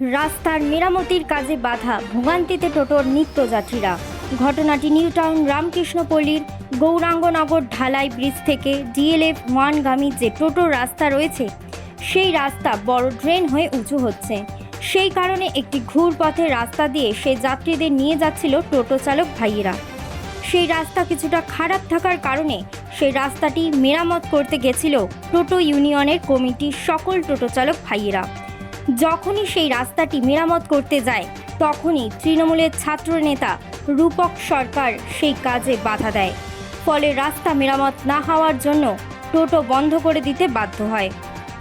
রাস্তার মেরামতির কাজে বাধা, ভোগান্তিতে টোটোর নিত্যযাত্রীরা। ঘটনাটি নিউ টাউন রামকৃষ্ণপল্লীর গৌরাঙ্গনগর ঢালাই ব্রিজ থেকে ডিএলএফ ওয়ানগামী যে টোটোর রাস্তা রয়েছে, সেই রাস্তা বড় ড্রেন হয়ে উঁচু হচ্ছে। সেই কারণে একটি ঘুরপথের রাস্তা দিয়ে সেই যাত্রীদের নিয়ে যাচ্ছিল টোটো চালক ভাইয়েরা। সেই রাস্তা কিছুটা খারাপ থাকার কারণে সেই রাস্তাটি মেরামত করতে গেছিল টোটো ইউনিয়নের কমিটির সকল টোটো চালক ভাইয়েরা। যখনই সেই রাস্তাটি মেরামত করতে যায়, তখনই তৃণমূলের ছাত্রনেতা রূপক সরকার সেই কাজে বাধা দেয়। ফলে রাস্তা মেরামত না হওয়ার জন্য টোটো বন্ধ করে দিতে বাধ্য হয়।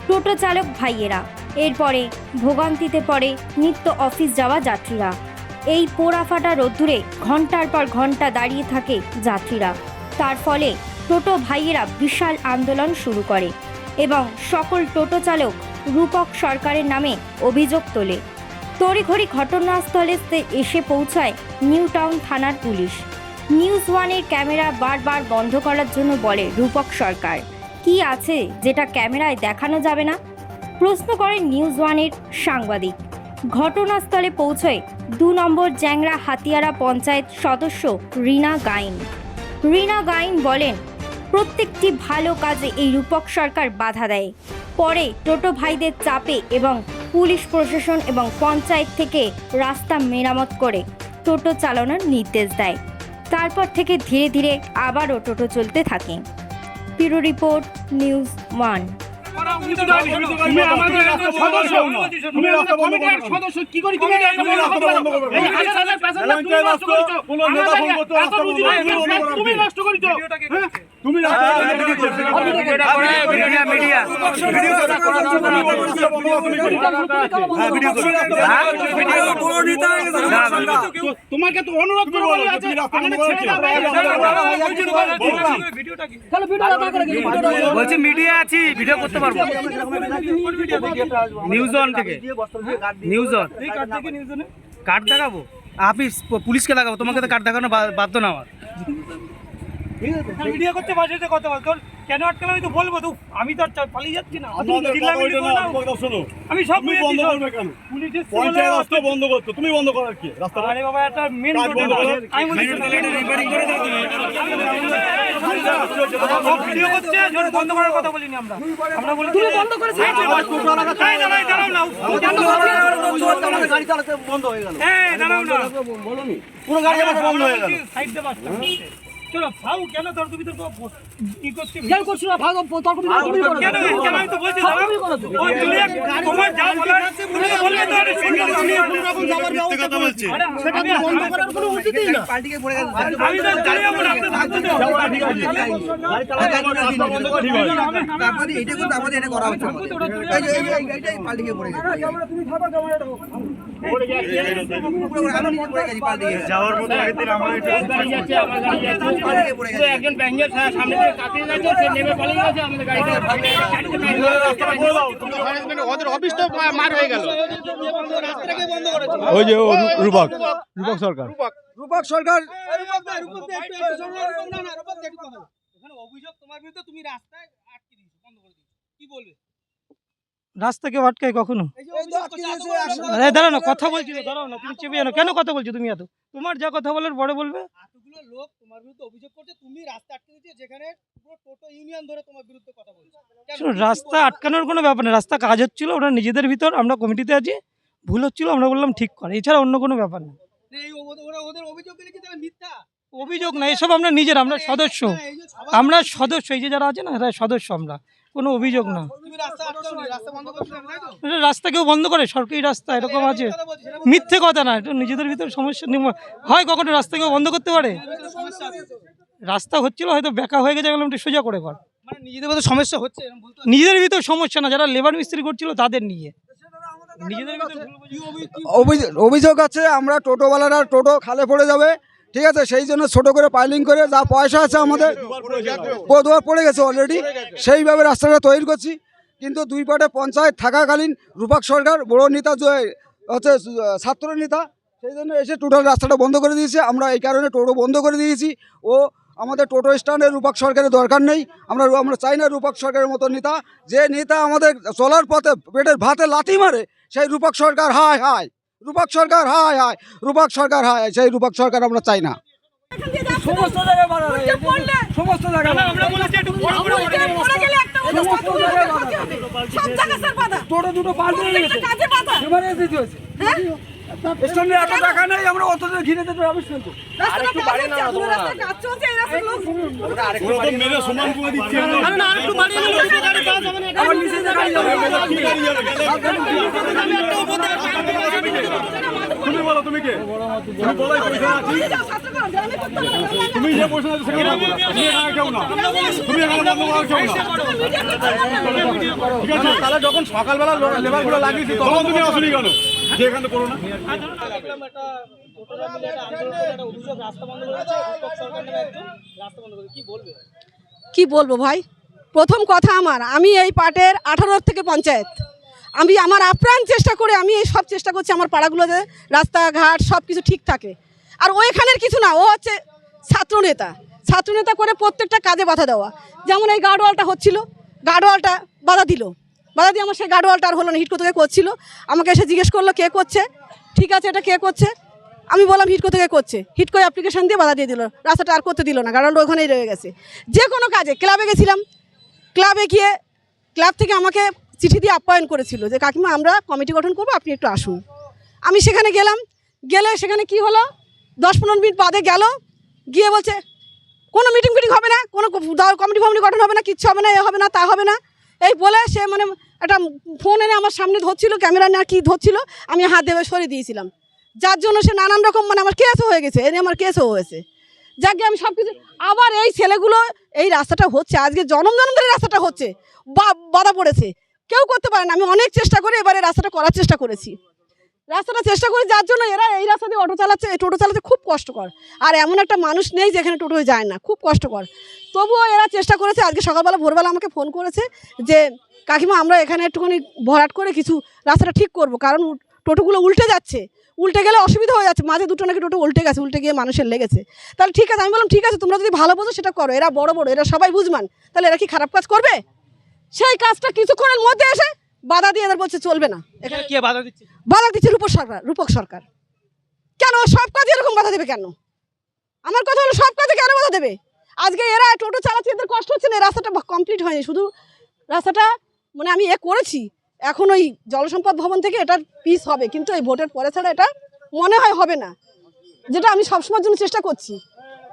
টোটো চালক ভাইয়েরা, এরপরে ভোগান্তিতে পড়ে নিত্য অফিস যাওয়া যাত্রীরা। এই পোড়াফাটা রোদ্দুরে ঘণ্টার পর ঘণ্টা দাঁড়িয়ে থাকে যাত্রীরা। তার ফলে টোটো ভাইয়েরা বিশাল আন্দোলন শুরু করে এবং সকল টোটো চালক রূপক সরকারের নামে অভিযোগ তোলে। তড়িঘড়ি ঘটনাস্থলে এসে পৌঁছায় নিউ টাউন থানার পুলিশ। নিউজ ওয়ানের ক্যামেরা বারবার বন্ধ করার জন্য বলে রূপক সরকার। কি আছে যেটা ক্যামেরায় দেখানো যাবে না? প্রশ্ন করেন নিউজ ওয়ানের সাংবাদিক। ঘটনাস্থলে পৌঁছয় দু নম্বর জ্যাংরা হাতিয়ারা পঞ্চায়েত সদস্য রিনা গাইন। রিনা গাইন বলেন প্রত্যেকটি ভালো কাজে এই রূপক সরকার বাধা দেয়। পরে টোটো ভাইদের চাপে এবং পুলিশ প্রশাসন এবং পঞ্চায়েত থেকে রাস্তা মেরামত করে টোটো চালানোর নির্দেশ দেয়। তারপর থেকে ধীরে ধীরে আবারও টোটো চলতে থাকে। পিরো রিপোর্ট নিউজ ওয়ান। তুমি নষ্ট করতো, তুমি হ্যাঁ? তোমাকে তো অনুরোধ করে বলা আছে আমাদের ছেড়ে দাও বলছি মিডিয়া আছি ভিডিও করতে পারব নিউজ অন থেকে নিউজ অন কার্ড দেখাবো আপনি পুলিশকে লাগাবো তোমাকে তো কার্ড দেখানো বা- বাধ্য না আমার ভিডিও করতে পারছিস কথা বল। কেন আটকালে আমি তো বলব? তো আমি তো আর পালিয়ে যাচ্ছি না। কথা শোনো। আমি সব বন্ধ। করবে কেন? পুলিশ এসছে পঞ্চায়েত রাস্তা বন্ধ করতো। তুমি বন্ধ করার কি? রাস্তা আরে বাবা একটা মেন করো। আমি বলছি ভিডিও করছে জোর বন্ধ করার কথা বলিনি আমরা। আমরা বলি তুমি বন্ধ করে সাইড দাঁড়াও দাঁড়াও না। গাড়ি চালাতে বন্ধ হয়ে গেল এই দাঁড়াও না। পুরো গাড়ি বন্ধ হয়ে গেল। সাইড দে বাসটা চলো ভাউ কেন তর্ক বিতর্ক কি করছে কেন করছ না ভাগ তর্ক বিতর্ক তুমি করো কেন কেন আমি তো বলছি দাঁড়াও ও তুমি তোমার যা বলার তুমি বলবে তো আরে শুনলে তো কোন রকম যাবার ব্যবস্থা কথা বলছি সেটা তো বন্ধ করার কোনো উচিতই না আমি তো জানি আমার আপনি থাকতে দাও ঠিক আছে রাস্তা বন্ধ করে ঠিক আছে তারপরে এটা করতে আমাদের এটা করা হচ্ছে এই যে এইটাই পাল্টি গিয়ে পড়ে নিজে পড়ে গেছি পাল্টি গিয়ে যাওয়ার মতো একদিন আমার এটা পাল্টি গিয়ে পড়ে গেছে। একজন প্যাঙ্গের সামনে দিয়ে কাটিয়ে যাচ্ছে সে নেমে পালিয়ে গেছে আমাদের গাড়িটা রাস্তাটা করে দাও তুমি ওদের অফিস তো মার হয়ে গেল ওই যে রূপক রূপক সরকার। রূপক সরকার অভিযোগ তোমার বিরুদ্ধে তুমি রাস্তায় আটকে দিয়েছ বন্ধ করে দিয়েছ। কি বলবে? রাস্তা কেউ আটকায় কখনো? এই তো আটকে দিয়েছে একশো- আরে দাঁড়াও না কথা বলছি তো দাঁড়াও না তুমি চেপে জানো কেন কথা বলছো তুমি এত? তোমার যা কথা বলার বড় বলবে। এতগুলো লোক তোমার বিরুদ্ধে অভিযোগ করছে তুমি রাস্তা আটকে দিয়েছ যেখানে টোটো ইউনিয়ন ধরে তোমার বিরুদ্ধে কথা বলছে। রাস্তা আটকানোর কোনো ব্যাপার না রাস্তা কাজ হচ্ছিল ওরা নিজেদের ভিতর আমরা কমিটিতে আছি ভুল হচ্ছিল আমরা বললাম ঠিক করে এছাড়া অন্য কোনো ব্যাপার না। অভিযোগ না এসব আমরা নিজের আমরা সদস্য। আমরা সদস্য এই যে যারা আছে না এরা সদস্য আমরা কোনো অভিযোগ না। রাস্তা কেউ বন্ধ করে সরকারি রাস্তা এরকম আছে। মিথ্যে কথা না এটা নিজেদের ভিতরে সমস্যা। হয় কখনো রাস্তা কেউ বন্ধ করতে পারে? আছে। রাস্তা হচ্ছিল হয়তো বেকা হয়ে গেছে একটু সোজা করে কর মানে নিজেদের মধ্যে সমস্যা হচ্ছে নিজেদের ভিতরে সমস্যা না যারা লেবার মিস্ত্রি করছিল তাদের নিয়ে। ভিতর। অভিযোগ অভিযোগ আছে আমরা টোটোওয়ালারা টোটো খালে পড়ে যাবে ঠিক আছে? সেই জন্য ছোট করে পাইলিং করে যা পয়সা আছে আমাদের দুয়ার পড়ে গেছে। অলরেডি সেইভাবে রাস্তাটা তৈরি করছি। কিন্তু দুই পাটে পঞ্চায়েত থাকাকালীন রূপক সরকার বড় নেতা যে হচ্ছে ছাত্র নেতা সেই জন্য এসে টোটাল রাস্তাটা বন্ধ করে দিয়েছে। আমরা এই কারণে টোটো বন্ধ করে দিয়েছি। ও আমাদের টোটো স্ট্যান্ডে রূপক সরকারের দরকার নেই। আমরা আমরা চাই না রূপক সরকারের মতো নেতা। যে নেতা আমাদের চলার পথে পেটের ভাতে লাথি মারে সেই রূপক সরকার হায় হায়। রূপক সরকার হায় হায়। রূপক সরকার হায় সেই রূপক সরকার আমরা চাই না। সমস্ত জায়গায় বাধা দেয় সমস্ত জায়গায় আমরা বলেছি একটু বড় করে টোটো দুটো পাল্টে নিয়ে গেছে এবারে দিতে হয়েছে স্টেশনে এত টাকা নেই আমরা অত ঘিরে যেতে কিন্তু মেরে সমান করে দিচ্ছে না গাড়ি না নিচে গাড়ি যাবে গাড়ি যাবে? তুমি তুমি কে তুমি বলো এই পয়সা আছি তুমি যে পয়সা আছে সেখানে তুমি এখানে কেউ না। তুমি এখানে কেউ না। ঠিক আছে। তাহলে যখন সকালবেলা লেবারগুলো লাগিয়েছি তখন তুমি আসুনি কেন? যে এখানে করো না। কি বলব ভাই? প্রথম কথা আমার আমি এই পার্টের আঠারো থেকে পঞ্চায়েত। আমি আমার আপ্রাণ চেষ্টা করে আমি এই সব চেষ্টা করছি, আমার পাড়াগুলোতে, রাস্তাঘাট সব কিছু ঠিক থাকে। আর ওইখানের কিছু না, ও হচ্ছে ছাত্রনেতা। ছাত্রনেতা করে প্রত্যেকটা কাজে বাধা দেওয়া। যেমন এই গার্ডওয়ালটা হচ্ছিল গার্ডওয়ালটা বাধা দিল। বাধা দিয়ে আমার সেই গার্ডওয়ালটা আর হলো না হিটকো থেকে করছিল। আমাকে এসে জিজ্ঞেস করল, কে করছে? ঠিক আছে, এটা কে করছে? আমি বললাম হিটকো থেকে করছে। হিটকো অ্যাপ্লিকেশন দিয়ে বাধা দিয়ে দিল। রাস্তাটা আর করতে দিল না গার্ডওয়ালটা ওখানেই রয়ে গেছে। যে কোনো কাজে ক্লাবে গেছিলাম। ক্লাবে গিয়ে ক্লাব থেকে আমাকে চিঠি দিয়ে আপ্যায়ন করেছিল যে, কাকিমা, আমরা কমিটি গঠন করব, আপনি একটু আসুন। আমি সেখানে গেলাম, গেলে সেখানে কি হলো? দশ পনেরো মিনিট বাদে গেল, গিয়ে বলছে, কোনো মিটিং ফিটিং হবে না, কোনো কমিটি ফমিটি গঠন হবে না, কিচ্ছু হবে না, এ হবে না, তা হবে না। এই বলে সে মানে একটা ফোন এনে আমার সামনে ধরছিল, ক্যামেরা না কি ধরছিল, আমি হাত দেবে সরিয়ে দিয়েছিলাম। যার জন্য সে নানান রকম মানে আমার কেসও হয়ে গেছে এনে আমার কেসও হয়েছে। যাকে আমি সব কিছু আবার এই ছেলেগুলো এই রাস্তাটা হচ্ছে, আজকে জনম জনম ধরে রাস্তাটা হচ্ছে, বা, বাধা পড়েছে। কেউ করতে পারে না। আমি অনেক চেষ্টা করে এবারে রাস্তাটা করার চেষ্টা করেছি। রাস্তাটা চেষ্টা করি যার জন্য এরা এই রাস্তা দিয়ে অটো চালাচ্ছে টোটো চালাতে খুব কষ্টকর। আর এমন একটা মানুষ নেই যেখানে টোটোয় যায় না, খুব কষ্টকর। তবুও এরা চেষ্টা করেছে। আজকে সকালবেলা, ভোরবেলা আমাকে ফোন করেছে যে, কাকিমা, আমরা এখানে একটুখানি ভরাট করে কিছু রাস্তাটা ঠিক করব, কারণ টোটোগুলো উল্টে যাচ্ছে। উল্টে গেলে অসুবিধা হয়ে যাচ্ছে। মাঝে দুটো নাকি টোটো উল্টে গেছে, উল্টে গিয়ে মানুষের লেগেছে। তাহলে ঠিক আছে। আমি বললাম, ঠিক আছে, তোমরা যদি ভালো বোঝো, সেটা করো। এরা বড় বড়, এরা সবাই বুঝমান। তাহলে এরা কি খারাপ কাজ করবে? সেই কাজটা কিছুক্ষণের মধ্যে এসে বাধা দিয়ে এদের বলছে চলবে না। এখানে কে বাধা দিচ্ছে? বাধা দিচ্ছে রূপক সরকার রূপক সরকার। কেন সব কাজে এরকম বাধা দেবে কেন? আমার কথা হলো সব কাজে কেন বাধা দেবে? আজকে এরা টোটো চালাচ্ছে এদের কষ্ট হচ্ছে না রাস্তাটা কমপ্লিট হয়নি। শুধু রাস্তাটা মানে আমি এ করেছি এখন ওই জলসম্পদ ভবন থেকে এটার পিস হবে। কিন্তু এই ভোটের পরে ছাড়া এটা মনে হয় হবে না। যেটা আমি সবসময়ের জন্য চেষ্টা করছি।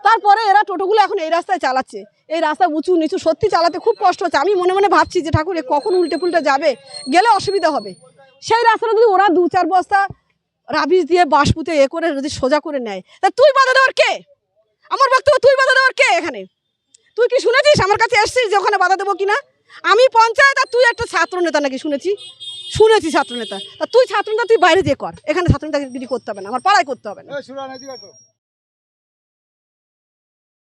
তারপরে এরা টোটোগুলো এখন এই রাস্তায় চালাচ্ছে। এই রাস্তা উঁচু নিচু সত্যি চালাতে খুব কষ্ট হচ্ছে। আমি মনে মনে ভাবছি যে, ঠাকুর কখন উল্টে পুল্টে যাবে? গেলে অসুবিধা হবে। সেই রাস্তাটা যদি ওরা দু চার বস্তা রাবিশ দিয়ে বাঁশ পুঁতে এ করে যদি সোজা করে নেয়, তা তুই বাধা দেওয়ার কে? আমার বক্তব্য তুই বাধা দেওয়ার কে এখানে? তুই কি শুনেছিস? আমার কাছে এসছিস যে, ওখানে বাধা দেবো কিনা আমি পঞ্চায়েত আর তুই একটা ছাত্র নেতা নাকি শুনেছি? শুনেছি ছাত্র নেতা তা তুই ছাত্র নেতা তুই বাইরে দিয়ে কর। এখানে ছাত্র নেতাগিরি করতে হবে না। আমার পাড়ায় করতে হবে না।